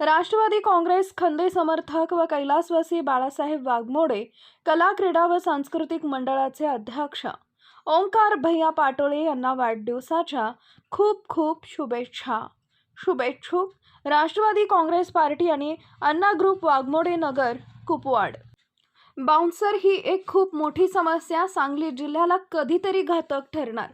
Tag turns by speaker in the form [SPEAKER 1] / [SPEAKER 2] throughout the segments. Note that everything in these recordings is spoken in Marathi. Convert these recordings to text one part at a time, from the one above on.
[SPEAKER 1] राष्ट्रवादी काँग्रेस खंदे समर्थक व कैलासवासी बाळासाहेब वाघमोडे कला क्रीडा व सांस्कृतिक मंडळाचे अध्यक्ष. ओंकार भैया पाटोळे यांना वाढदिवसाच्या खूप खूप शुभेच्छा. शुभेच्छुक राष्ट्रवादी काँग्रेस पार्टी आणि अण्णा ग्रुप वाघमोडे नगर कुपवाड. बाउन्सर ही एक खूप मोठी समस्या सांगली जिल्ह्याला कधीतरी घातक ठरणार.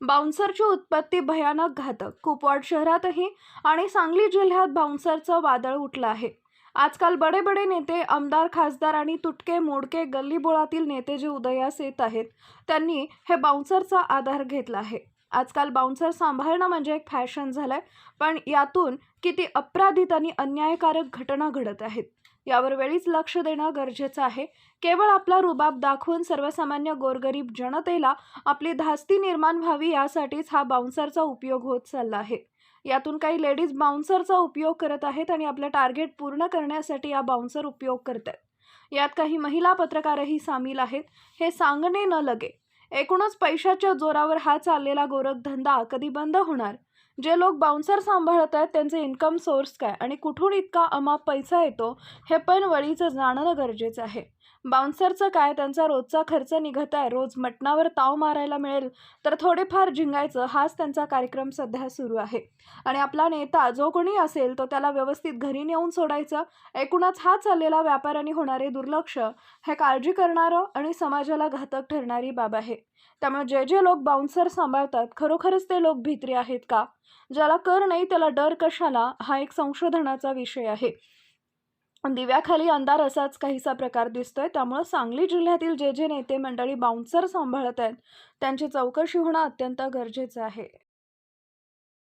[SPEAKER 1] बाउन्सरची उत्पत्ती भयानक घातक. कुपवाड शहरातही आणि सांगली जिल्ह्यात बाउन्सरचं वादळ उठलं आहे. आजकाल बडे बडे नेते आमदार खासदार आणि तुटके मोडके गल्लीबोळातील नेते जे उदयास येत आहेत. त्यांनी हे बाउन्सरचा आधार घेतला आहे. आजकाल बाउन्सर सांभाळणं म्हणजे एक फॅशन झालं आहे पण यातून किती अपराधित आणि अन्यायकारक घटना घडत आहेत यावर वेळीच लक्ष देणं गरजेचं आहे. केवळ आपला रुबाब दाखवून सर्वसामान्य गोरगरीब जनतेला आपली धास्ती निर्माण व्हावी यासाठीच हा बाउन्सरचा उपयोग होत चालला आहे. यातून काही लेडीज बाउन्सरचा उपयोग करत आहेत आणि आपलं टार्गेट पूर्ण करण्यासाठी या बाउन्सर उपयोग करत आहेत यात काही महिला पत्रकारही सामील आहेत. हे सांगणे न लगे. एकूणच पैशाच्या जोरावर हा चाललेला गोरखधंदा कधी बंद होणार? जे लोक बाउन्सर सांभाळत आहेत त्यांचे इन्कम सोर्स काय? आणि कुठून इतका अमाप पैसा येतो हे पण वळीचं जाणणं गरजेचं आहे. बाउन्सरचं काय? त्यांचा रोजचा खर्च निघत आहे. रोज मटणावर ताव मारायला मिळेल. तर थोडेफार झिंगायचं हाच त्यांचा कार्यक्रम सध्या सुरू आहे. आणि आपला नेता जो कोणी असेल तो त्याला व्यवस्थित घरी नेऊन सोडायचं. एकूणच हा चाललेला व्यापाऱ्यांनी होणारे दुर्लक्ष हे काळजी करणारं आणि समाजाला घातक ठरणारी बाब आहे. त्यामुळे जे जे लोक बाउन्सर सांभाळतात खरोखरच ते लोक भित्री आहेत का? ज्याला कर नाही त्याला डर कशाला? हा एक संशोधनाचा विषय आहे. दिव्याखाली अंधार असाच काहीसा प्रकार दिसतोय. त्यामुळं सांगली जिल्ह्यातील जे जे नेते मंडळी बाउन्सर सांभाळत आहेत त्यांची चौकशी होणं अत्यंत गरजेचं आहे.